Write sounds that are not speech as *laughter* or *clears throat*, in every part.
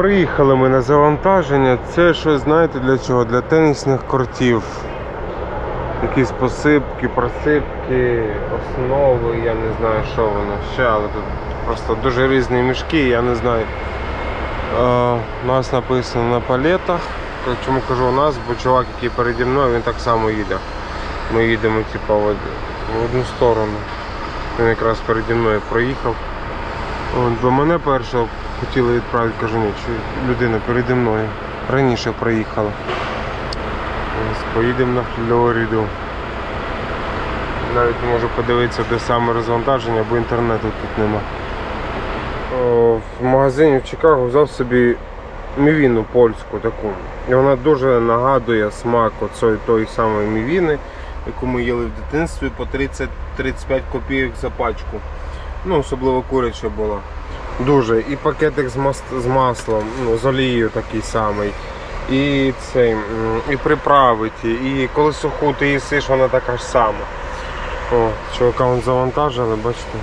Приїхали ми на завантаження. Це що знаєте для чого? Для тенісних кортів. Якісь посипки, просипки, основи, я не знаю, що воно ще, але тут просто дуже різні мішки, я не знаю. Е, у нас написано на палетах. Чому кажу у нас, бо чувак, який переді мною, він так само їде. Ми їдемо типу, в, одну сторону. Він якраз переді мною проїхав. Бо мене першого хотіли відправити, кажу, ні, людина переді мною раніше проїхала. Поїдемо на Флориду. Навіть можу подивитися, де саме розвантаження, бо інтернету тут нема. О, в магазині в Чикаго взяв собі мівіну польську таку. І вона дуже нагадує смак оцої тої самої мівіни, яку ми їли в дитинстві по 30-35 копійок за пачку. Ну, особливо куряча була. Дуже. І пакетик з, мас... з маслом, ну, з олією такий самий. І цей, і приправи ті, і коли суху ти їсиш, вона така ж сама. О, чувака вон завантажили, бачите.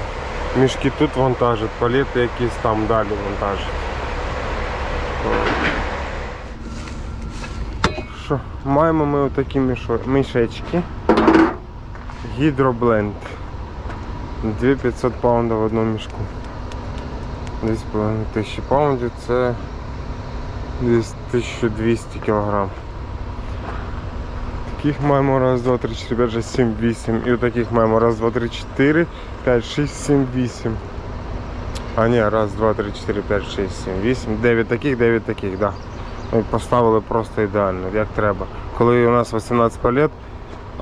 Мішки тут вантажать, палети якісь там далі вантажать. Що, маємо ми отакі мішечки. Гідробленд. 2500 паундів в одному мішку. 2,5 тисячі паундів це 1200 кілограм. Таких маємо раз, два, три, чотири, п'ять, шість, сім, вісім. І таких маємо раз, два, три, чотири, п'ять, шість, сім, вісім. А ні, раз, два, три, чотири, п'ять, шість, сім, вісім. Дев'ять таких, дев'ять таких, да. Ми поставили просто ідеально, як треба. Коли у нас 18 палет,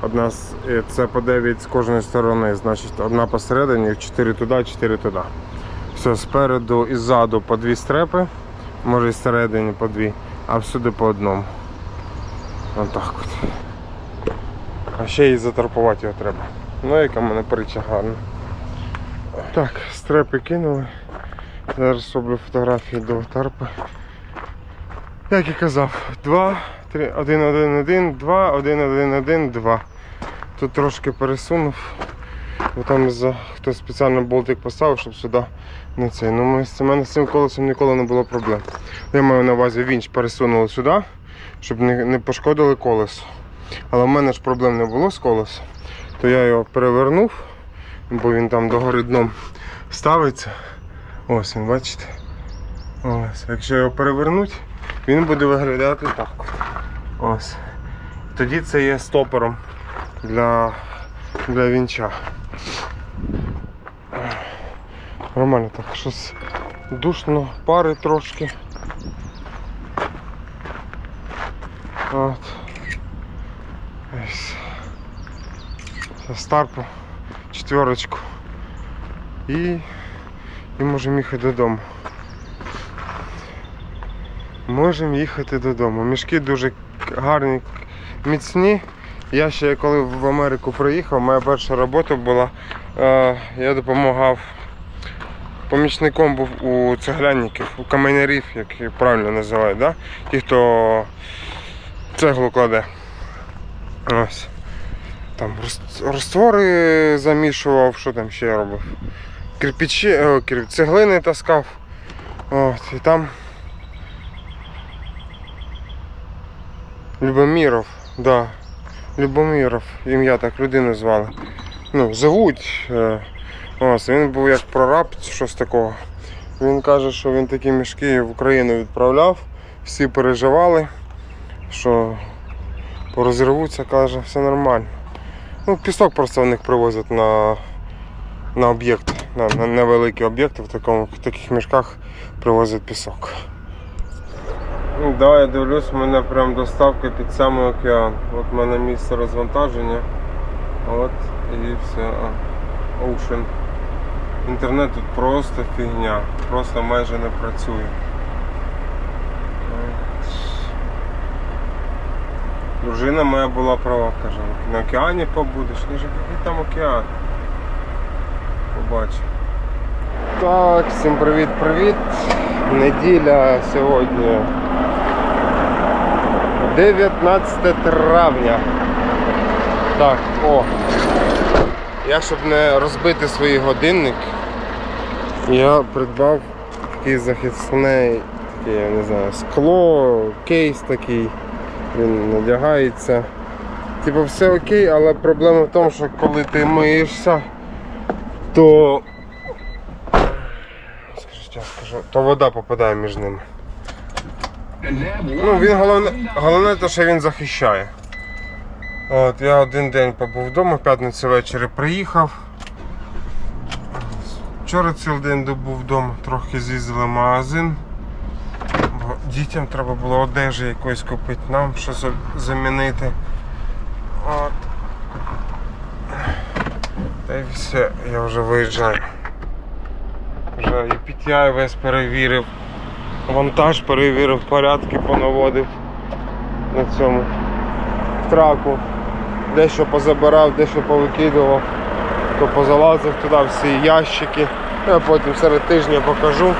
одна е, це по 9 з кожної сторони, значить одна посередині, 4 туди, 4 туди. Все, спереду і ззаду по дві стрепи, може і всередині по дві, а всюди по одному. Отак от. А ще і заторпувати його треба. Ну яка в мене притча гарна. Так, стрепи кинули. Зараз роблю фотографії до тарпи. Як і казав, 2, 3, 1, 1, 1, 2, 1, 1, 1, 2. Тут трошки пересунув. Бо там за хтось спеціально болтик поставив, щоб сюди не цей. Ну ми з мене з цим колесом ніколи не було проблем. Я маю на увазі вінч пересунули сюди, щоб не, не пошкодили колесо. Але в мене ж проблем не було з колесом, то я його перевернув, бо він там догори дном ставиться. Ось він, бачите? Ось. Якщо його перевернути, він буде виглядати так. Ось. Тоді це є стопором для, для вінча. Нормально так, щось душно, пари трошки. От. Старпу, четверочку. І, і можемо їхати додому. Можемо їхати додому. Мішки дуже гарні, міцні. Я ще коли в Америку приїхав, моя перша робота була, е, я допомагав помічником був у цеглянників, у каменярів, як правильно називають, да? ті, хто цеглу кладе. Ось. Там роз- роствори замішував, що там ще робив. Кирпичі, цеглини таскав. От, і там Любоміров, да. Любоміров, ім'я так людину звали. Ну, зовуть. Е, ось, він був як прораб, щось такого. Він каже, що він такі мішки в Україну відправляв, всі переживали, що порозірвуться, каже, все нормально. Ну, пісок просто в них привозять на, на об'єкти, на, на невеликі об'єкти, в, такому, в таких мішках привозять пісок. Ну, да, я дивлюсь, у мене прям доставка під самий океан. От в мене місце розвантаження. От і все. Ocean. Інтернет тут просто фігня. Просто майже не працює. Дружина моя була права, каже, на океані побудеш. Я кажу, який там океан? Побачив. Так, всім привіт-привіт. Неділя сьогодні. 19 травня. Так, о. Я, щоб не розбити свій годинник, я придбав такий захисний, таке, я не знаю, скло, кейс такий, він надягається. Типу все окей, але проблема в тому, що коли ти миєшся, то скажіть, я скажу, то вода попадає між ними. Ну, він головне, головне те, що він захищає. От, я один день побув вдома, в п'ятницю ввечері приїхав. Вчора цілий день був вдома, трохи з'їздили в магазин. Бо дітям треба було одежі якоїсь купити, нам щось замінити. От. Та й все, я вже виїжджаю. Вже і PTI весь перевірив. Вантаж перевірив, порядки понаводив на цьому траку. Дещо позабирав, дещо повикидував, то позалазив туди всі ящики. Я потім серед тижня покажу.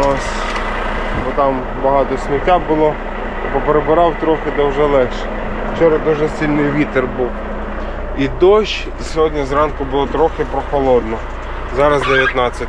Ось. Бо там багато сміття було, поперебирав трохи, де вже легше. Вчора дуже сильний вітер був. І дощ, і сьогодні зранку було трохи прохолодно. Зараз 19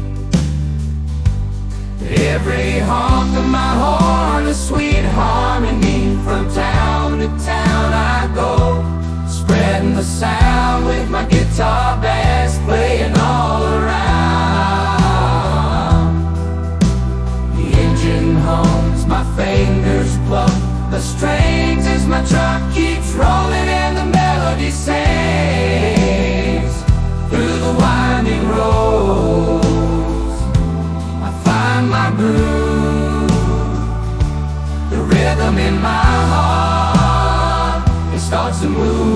Every honk of my horn, a sweet harmony. From town to town I go, spreading the sound with my guitar bass playing all around. The engine hums, my fingers pluck the strings as my truck keeps rolling and the melody sings through the winding roads. Groove, the rhythm in my heart, it starts to move.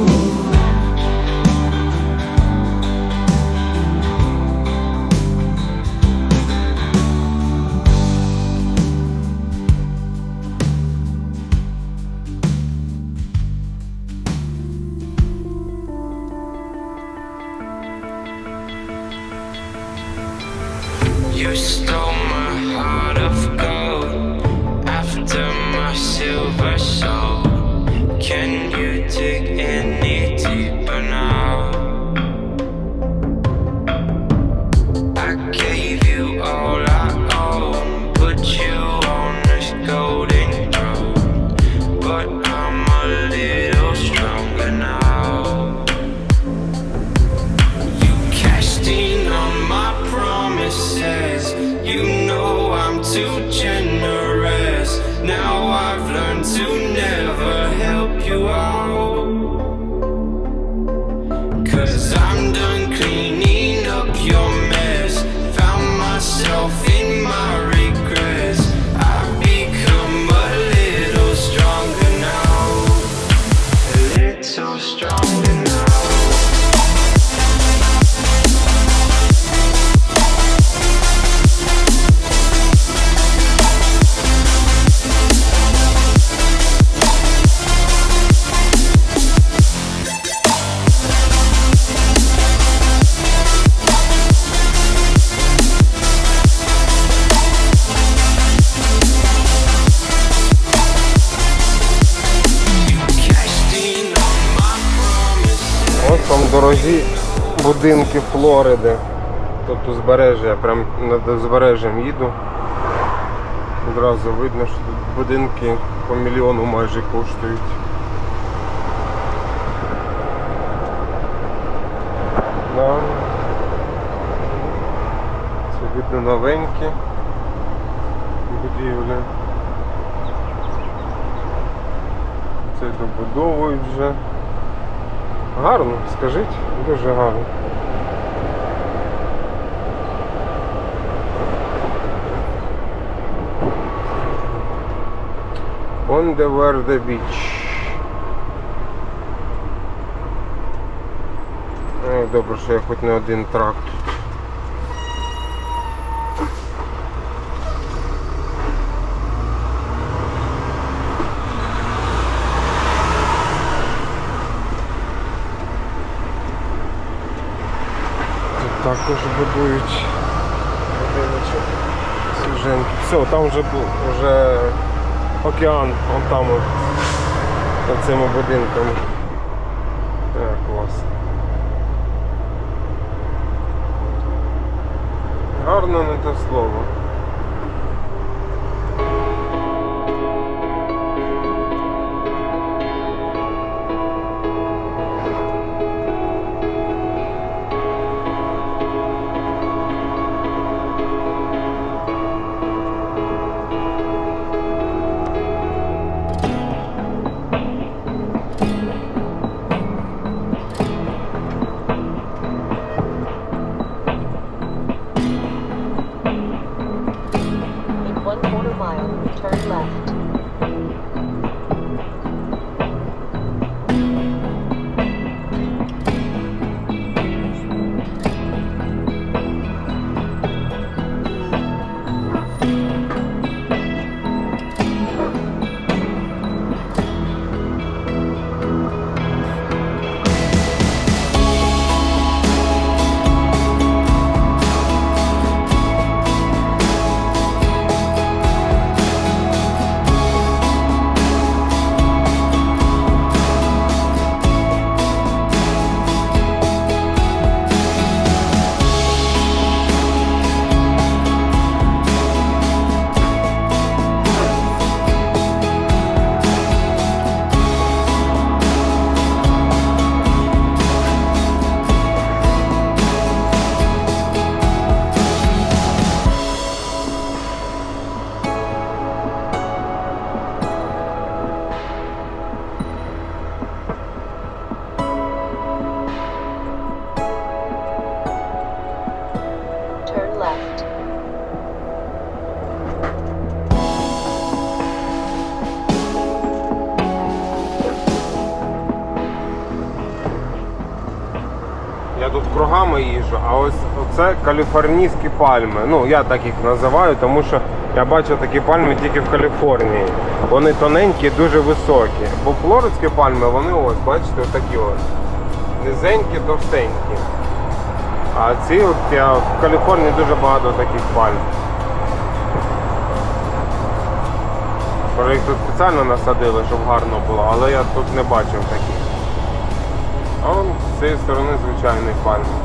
Флориди. Тобто узбережжя, я прям над узбережжям їду. Одразу видно, що тут будинки по мільйону майже коштують. Да. Це видно новенькі будівлі. Це добудовують вже. Гарно, скажіть, дуже гарно. Конде Варда Біч. Добре, що я хоч не один тракт тут. Тут також будують будиночок. Все, там вже вже океан, вон там над цими будинками. Так, класно. Гарно не те слово. Каліфорнійські пальми. Ну, я так їх називаю, тому що я бачу такі пальми тільки в Каліфорнії. Вони тоненькі, дуже високі. Бо флоридські пальми, вони ось, бачите, отакі ось. Низенькі, товстенькі. А ці от я в Каліфорнії дуже багато таких пальм. Може їх тут спеціально насадили, щоб гарно було, але я тут не бачив таких. А з цієї сторони звичайний пальм.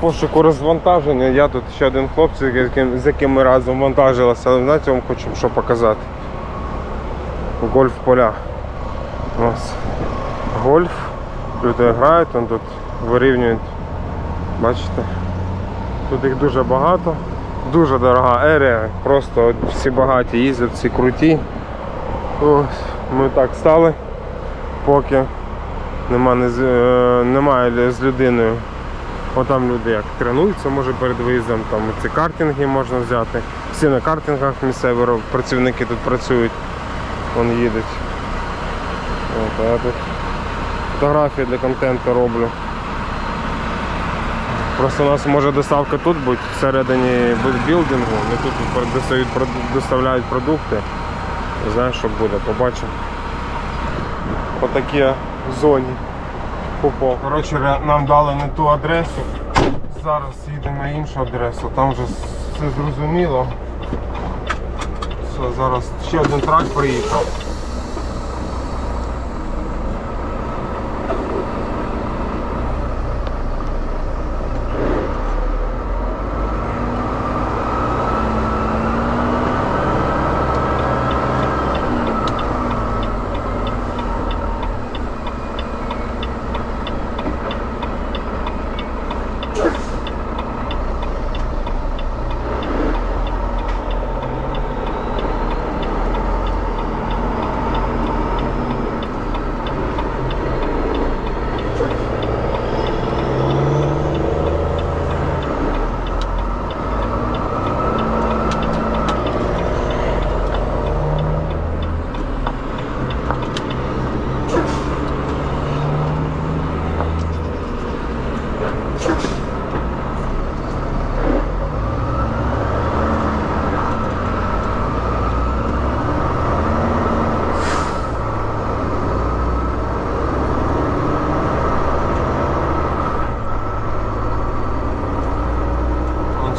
Пошуку розвантаження. Я тут ще один хлопець, з яким, ми разом вантажилися, але знаєте, вам хочу що показати. Гольф поля. Ось. Гольф. Люди грають, там тут вирівнюють. Бачите? Тут їх дуже багато. Дуже дорога ерія. Просто всі багаті їздять, всі круті. Ось. Ми так стали, поки нема, не, з- е, немає з людиною. Отам люди як тренуються, може перед виїздом, там ці картинги можна взяти. Всі на картингах місцеві працівники тут працюють, вон їдуть. От, а тут фотографії для контенту роблю. Просто у нас може доставка тут бути всередині білдингу, не тут доставляють продукти. Знаю, що буде, побачимо. В зоні. Попо. Коротше, нам дали не ту адресу. Зараз їдемо на іншу адресу. Там вже все зрозуміло. Все, зараз ще один трак приїхав.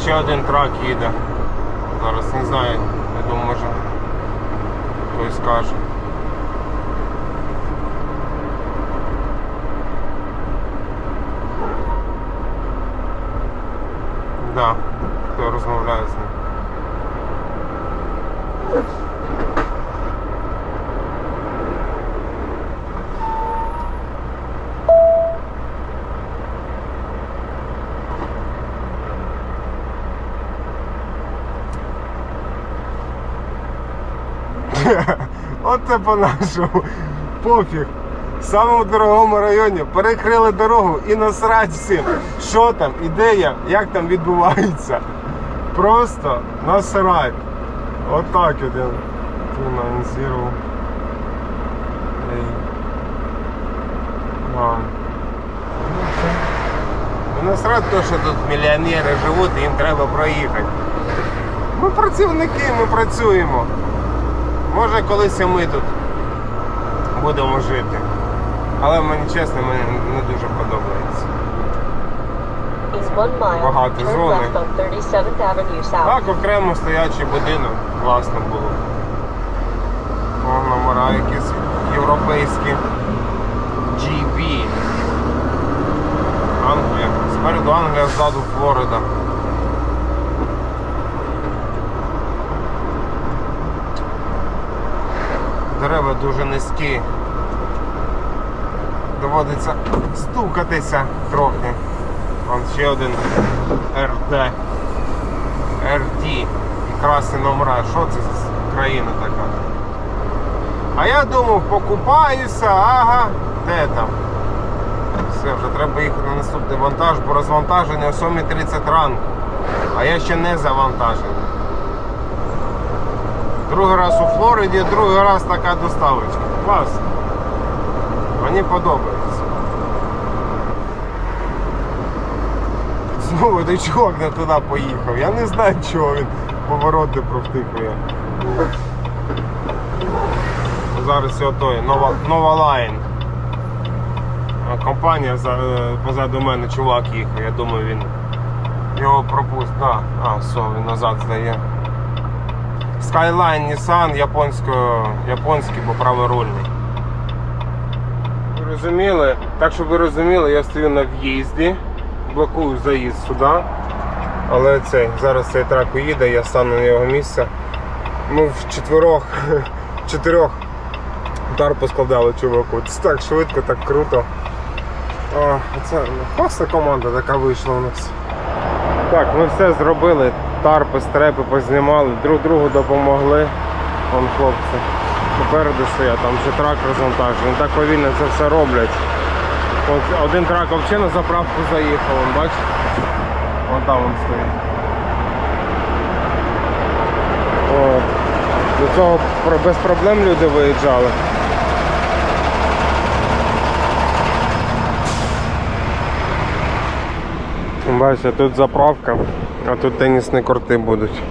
Ще один трак їде. Зараз не знаю, я думаю, може хтось скаже. Да, хто розмовляє з ним. Оце по-нашому. Пофіг. В самому дорогому районі перекрили дорогу і насрать всім, що там, ідея, як там відбувається. Просто насрать. Отак от я фінансував. Ну насрать то, що тут мільйонери живуть і їм треба проїхати. Ми працівники, ми працюємо. Може колись і ми тут будемо жити. Але мені чесно, мені не дуже подобається. Багато зони. left on 37th Avenue South. Так, окремо стоячий будинок, класно було. О, номера якісь європейські. GB. Англія. Спереду Англія, ззаду Флорида. Дуже низькі. Доводиться стукатися трохи. Вон ще один РД. РД. І красні номера. Що це за країна така? А я думав, покупаюся, ага, де там? Все, вже треба їхати на наступний вантаж, бо розвантаження о 7.30 ранку. А я ще не завантажений. Другий раз у Флориді, другий раз така доставочка. Клас. Мені подобається. Знову той чувак не туди поїхав. Я не знаю, чого він повороти провтикує. Зараз і отой, нова, нова лайн. Компанія позаду мене чувак їхав, я думаю він його пропустить. Да. А, все, він назад здає. Skyline Nissan японсько, японський, бо праворульний. Розуміли? Так, щоб ви розуміли, я стою на в'їзді, блокую заїзд сюди. Але цей, зараз цей трак уїде, я стану на його місце. Ми в четверох, чотирьох *laughs* удар поскладали чуваку. Це так швидко, так круто. О, це класна команда така вийшла у нас. Так, ми все зробили. Тарпи, стрепи познімали, друг другу допомогли. Вон хлопці. Попереду стоять, там вже трак розвантажений. Так повільно це все роблять. От один трак взагалі на заправку заїхав, вон, бачите? Вон там він стоїть. От. До цього без проблем люди виїжджали. Бачите, тут заправка, а тут тенісні корти будуть.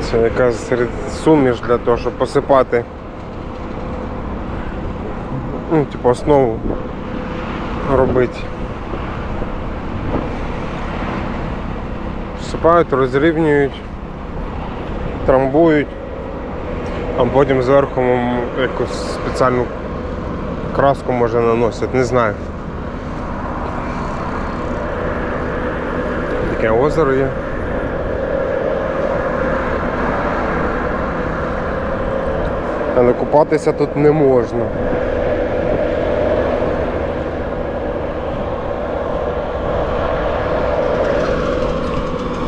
Це якась серед- суміш для того, щоб посипати. Ну, типу основу робити. Всипають, розрівнюють, трамбують, а потім зверху якусь спеціальну краску може наносять, не знаю. Таке озеро є. Але купатися тут не можна.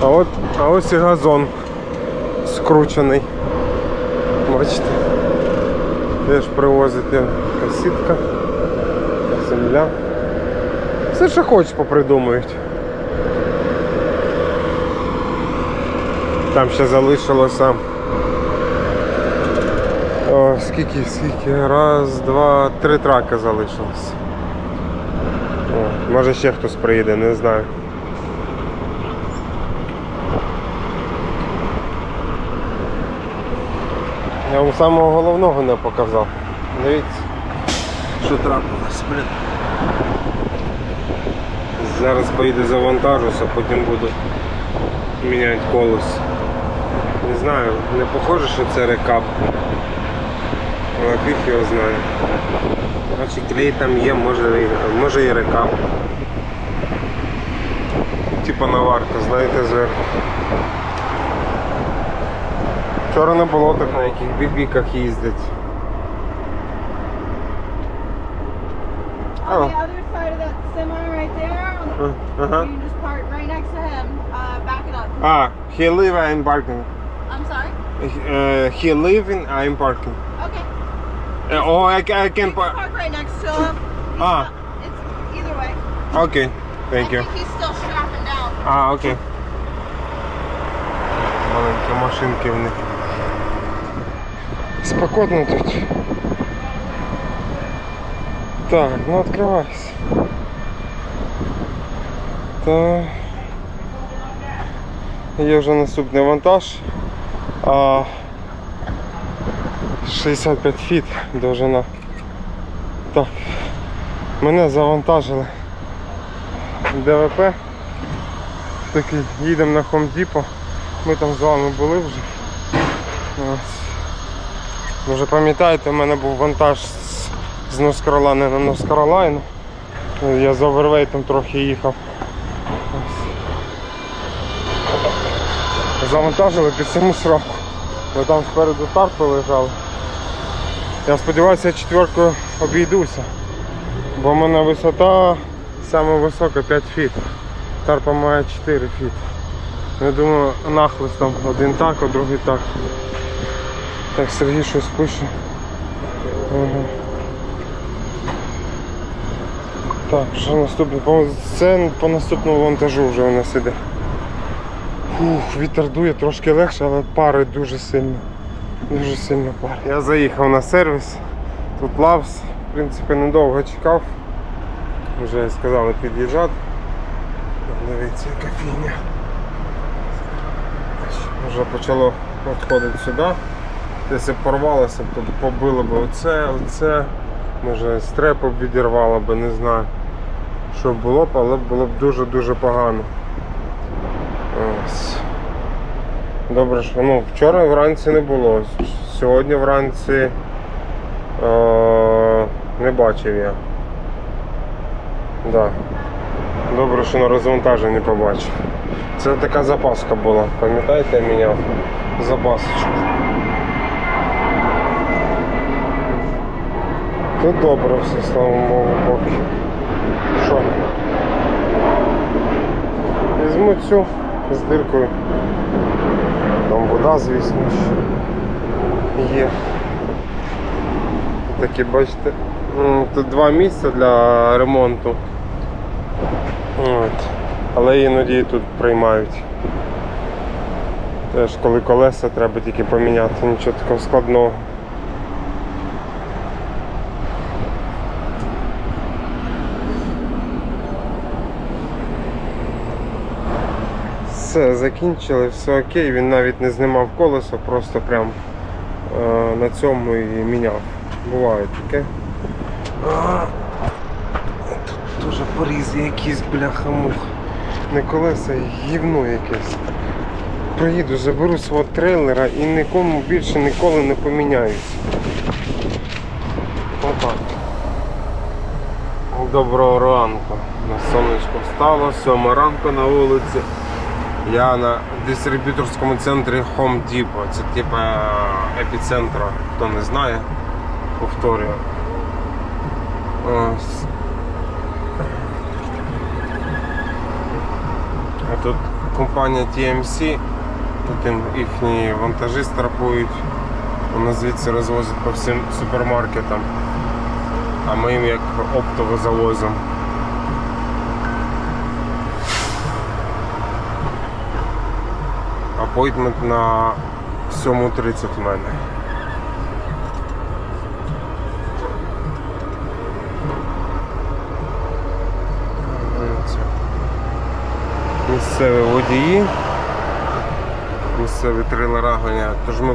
А от, а ось і газон скручений. Бачите? Теж привозить така сітка, земля. Все, що хочеш, попридумують. Там ще залишилося. О, скільки, скільки? Раз, два, три траки залишилось. О, може ще хтось приїде, не знаю. Я вам самого головного не показав. Дивіться, що трапилось, блін. Зараз поїду завантажуся, потім буду міняють колесо. Не знаю, не похоже, що це рекап. Але фіг його знає. Значить клей там є, може, і- може і рекап. Типа наварка, знаєте, зверху. Вчора не було так, на яких бібіках їздять. On Oh. the other side of that semi right there, on the, Ага. you can just park right next to him. Uh, back it up. А, he live, I'm parking. I'm sorry. Uh, he live in, I'm parking. Uh, oh, I, I can park. park right next to him. He's Ah. not- it's either way. Okay, thank I you. think he's still strapping down. А, окей. Маленькі машинки в них. Спокійно тут. Так, ну відкривайся. Так. Є вже наступний вантаж. А, 65 фіт довжина. Так. Мене завантажили. ДВП. Такий, їдемо на Depot. Ми там з вами були вже. Ось. Вже пам'ятаєте, у мене був вантаж з, Carolina на Carolina. Я з овервейтом трохи їхав. Ось. Завантажили під саму сроку. Бо там спереду тарпи лежали. Я сподіваюся, я четверкою обійдуся. Бо в мене висота саме висока 5 фіт. Тарпа має 4 фіт. Я думаю, нахлистом один так, а другий так. Так, Сергій щось пише. Ага. Так, що наступне? Це по наступному вантажу вже у нас іде. Фух, вітер дує трошки легше, але пари дуже сильно. Дуже сильно пари. Я заїхав на сервіс. Тут лавс, в принципі, недовго чекав. Вже сказали під'їжджати. Дивіться, яка фігня. Вже почало відходити сюди. Порвалося, б, то побило б оце, оце. Може б відірвало б, не знаю. Що було б, але було б дуже-дуже погано. Ось. Добре, що ну, вчора вранці не було. Сьогодні вранці е- не бачив я. Да. Добре, що на розвантаженні побачив. Це така запаска була, пам'ятаєте, я міняв запасочку. Тут добре все, слава Богу, поки. Що? Візьму цю з диркою. Там вода, звісно, що є. Такі, бачите, тут два місця для ремонту. От. Але іноді тут приймають. Теж коли колеса треба тільки поміняти, нічого такого складного. Все, закінчили, все окей, він навіть не знімав колесо, просто прям е, на цьому і міняв. Буває таке. Тут дуже порізи якісь бляха-мух. Не колеса, гівно якесь. Приїду, заберу свого трейлера і нікому більше ніколи не поміняюсь. Отак. Доброго ранку. На сонечко встало, сьома ранку на вулиці. Я на дистриб'юторському центрі Home Depot. Це типа епіцентра, хто не знає, повторюю. Ось. А тут компанія TMC, тут їхні вантажі страхують. Вони звідси розвозять по всім супермаркетам. А ми їм як оптово завозимо. Апойтмент на 7.30 в мене. Місцеві водії. Місцеві трейлера ганяють. Тож ми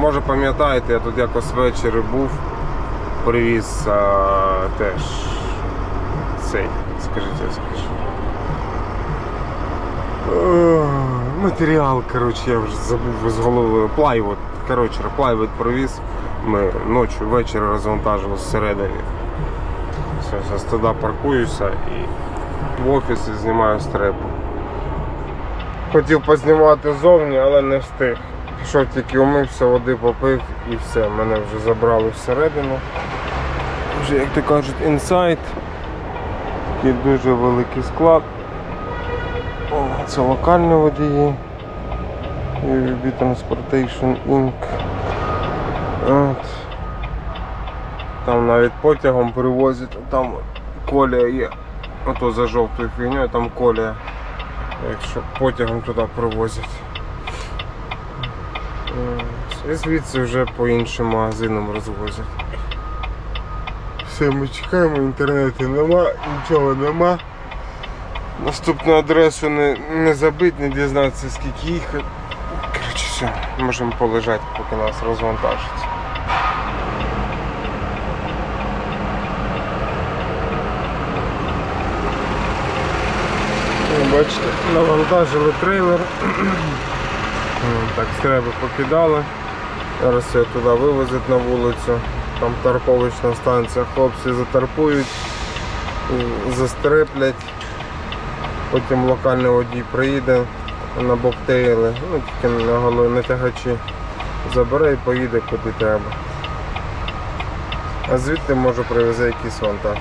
може пам'ятаєте, я тут якось ввечері був, привіз а, теж цей, скажіть, я скажу. Матеріал, коротше, я вже забув з голови. Плайвуд. Коротше, плайвуд провіз. Ми ночі, ввечері розвантажили зсередині. Все, зараз туди паркуюся і в офісі знімаю стрепу. Хотів познімати зовні, але не встиг. Пішов тільки умився, води попив і все. Мене вже забрали всередину. Вже, як то кажуть, інсайт. Такий дуже великий склад. Це локальні водії. UVB Transportation Inc. От. Там навіть потягом перевозять, там колія є. Ото за жовтою фігньою, там колія. Якщо потягом туди привозять. І звідси вже по іншим магазинам розвозять. Все, ми чекаємо, інтернету нема, нічого нема. Наступну адресу не, не забити, не дізнатися скільки їхати. Коротше, все, можемо полежати, поки нас розвантажиться. Бачите, навантажили трейлер. *clears throat* Так, стреби покидали. Зараз його туди вивезуть на вулицю. Там тарповочна станція. Хлопці затарпують, застреплять. Потім локальний водій приїде на боктейли, ну тільки на голові на тягачі. Забере і поїде куди треба. А звідти може привезе якийсь вантаж.